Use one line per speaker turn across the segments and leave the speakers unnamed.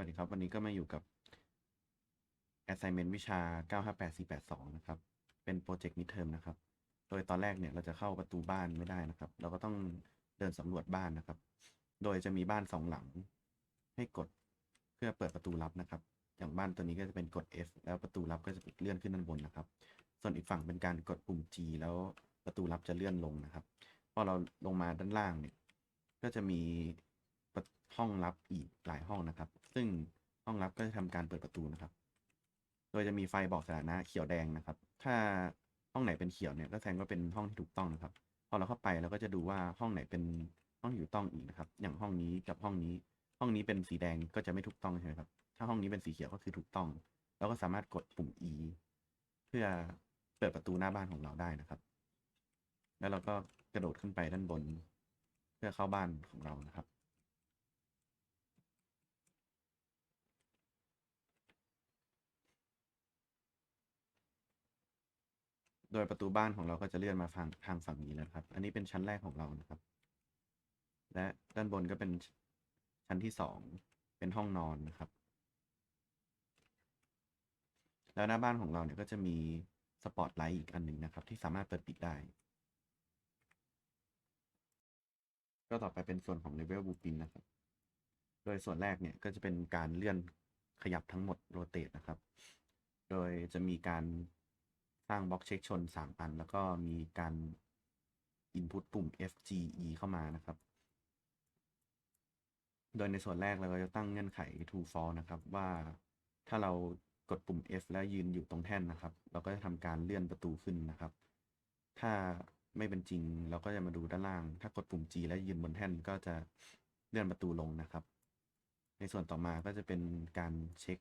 วัสดีครับ วันนี้ก็มาอยู่กับ assignment วิชา 958482 นะครับ เป็นโปรเจกต์ midterm นะครับ โดยตอนแรกเนี่ยเราจะเข้าประตูบ้านไม่ได้นะครับ เราก็ต้องเดินสำรวจบ้านนะครับ โดยจะมีบ้านสองหลัง ให้กดเพื่อเปิดประตูลับนะครับ อย่างบ้านตัวนี้ก็จะเป็นกด F แล้วประตูลับก็จะเลื่อนขึ้นด้านบนนะครับ ส่วนอีกฝั่งเป็นการกดปุ่ม G แล้วประตูลับจะเลื่อนลงนะครับ พอเราลงมาด้านล่างเนี่ย ก็จะมี ห้องลับอีกหลายห้องนะครับ ซึ่งห้องลับก็จะทำการเปิดประตูนะครับ โดยจะมีไฟบอกสถานะเขียวแดงนะครับ ถ้าห้องไหนเป็นเขียวเนี่ยก็แสดงว่าเป็นห้องที่ถูกต้องนะครับ พอเราเข้าไปเราก็จะดูว่าห้องไหนเป็นห้องที่ถูกต้องอีกนะครับ อย่างห้องนี้กับห้องนี้ ห้องนี้เป็นสีแดงก็จะไม่ถูกต้องใช่ไหมครับ ถ้าห้องนี้เป็นสีเขียวก็คือถูกต้อง เราก็สามารถกดปุ่ม E เพื่อเปิดประตูหน้าบ้านของเราได้นะครับ แล้วเราก็กระโดดขึ้นไปด้านบน เพื่อเข้าบ้านของเรานะครับ โดยประตูบ้านของเราก็จะเลื่อนมาฝั่งทางฝั่งนี้แล้วครับ อันนี้เป็นชั้นแรกของเรานะครับ และด้านบนก็เป็นชั้นที่สองเป็นห้องนอนนะครับ แล้วหน้าบ้านของเราเนี่ยก็จะมีสปอตไลท์อีกอันหนึ่งนะครับ ที่สามารถเปิดปิดได้ ก็ต่อไปเป็นส่วนของ Level Blueprint นะครับ โดยส่วนแรกเนี่ยก็จะเป็นการเลื่อนขยับทั้งหมดโรเต e นะครับ โดยจะมีการ สร้างบล็อกเช็คชน 3 อัน แล้วก็มีการ input ปุ่ม FGE เข้ามานะครับ โดยในส่วนแรกเราก็จะตั้งเงื่อนไข true false นะครับว่าถ้าเรากดปุ่ม F แล้วยืนอยู่ตรงแท่นนะครับ เราก็จะทำการเลื่อนประตูขึ้นนะครับ ถ้าไม่เป็นจริงเราก็จะมาดูด้านล่าง ถ้ากดปุ่ม G แล้วยืนบนแท่นก็จะเลื่อนประตูลงนะครับ ในส่วนต่อมาก็จะเป็นการเช็ค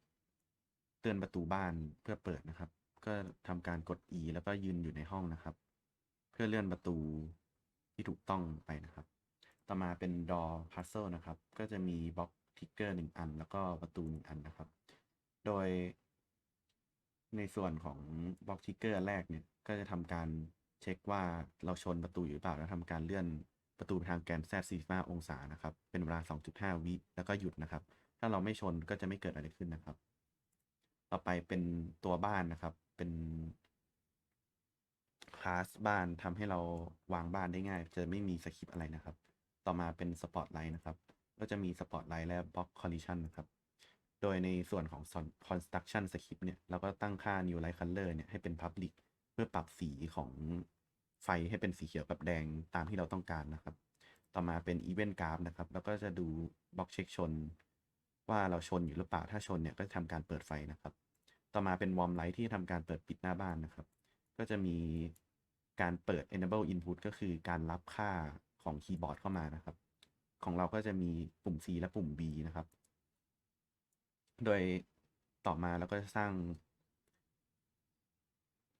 เตือนประตูบ้านเพื่อเปิดนะครับ ก็ทำการกด E แล้วก็ยืนอยู่ในห้องนะครับ เพื่อเลื่อนประตูที่ถูกต้องไปนะครับ ต่อมาเป็น door puzzle นะครับ ก็จะมีบล็อกทิกเกอร์หนึ่งอัน แล้วก็ประตูหนึ่งอันนะครับ โดย ในส่วนของบล็อกทิกเกอร์แรกเนี่ย ก็จะทำการเช็คว่าเราชนประตูอยู่หรือเปล่า แล้วทำการเลื่อนประตูไปทางแกน Z 45องศานะครับ เป็นเวลา 2.5 วิ แล้วก็หยุดนะครับ ถ้าเราไม่ชนก็จะไม่เกิดอะไรขึ้นนะครับ ต่อไปเป็นตัวบ้านนะครับ เป็นคลาสบ้านทำให้เราวางบ้านได้ง่าย จะไม่มีสคริปต์อะไรนะครับ ต่อมาเป็นสปอตไลท์นะครับ ก็จะมีสปอตไลท์และบล็อกคอลลิชันนะครับ โดยในส่วนของ construction script เนี่ย เราก็ตั้งค่า new light color เนี่ย ให้เป็น public เพื่อปรับสีของไฟให้เป็นสีเขียวกับแดงตามที่เราต้องการนะครับ ต่อมาเป็น event graph นะครับ แล้วก็จะดูบล็อกเช็คชน ว่าเราชนอยู่หรือเปล่า ถ้าชนเนี่ยก็จะทำการเปิดไฟนะครับ ต่อมาเป็น warm light ที่ทำการเปิดปิดหน้าบ้านนะครับ ก็จะมีการเปิด enable input ก็คือการรับค่าของคีย์บอร์ดเข้ามานะครับ ของเราก็จะมีปุ่ม C และปุ่ม B นะครับ โดยต่อมาเราก็จะสร้าง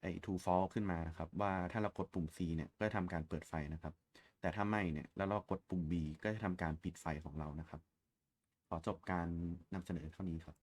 ไอ้ true false ขึ้นมานะครับ ว่าถ้าเรากดปุ่ม C เนี่ยก็จะทำการเปิดไฟนะครับ แต่ถ้าไม่เนี่ยแล้วเรากดปุ่ม B ก็จะทำการปิดไฟของเรานะครับ ขอจบการนำเสนอเท่านี้ครับ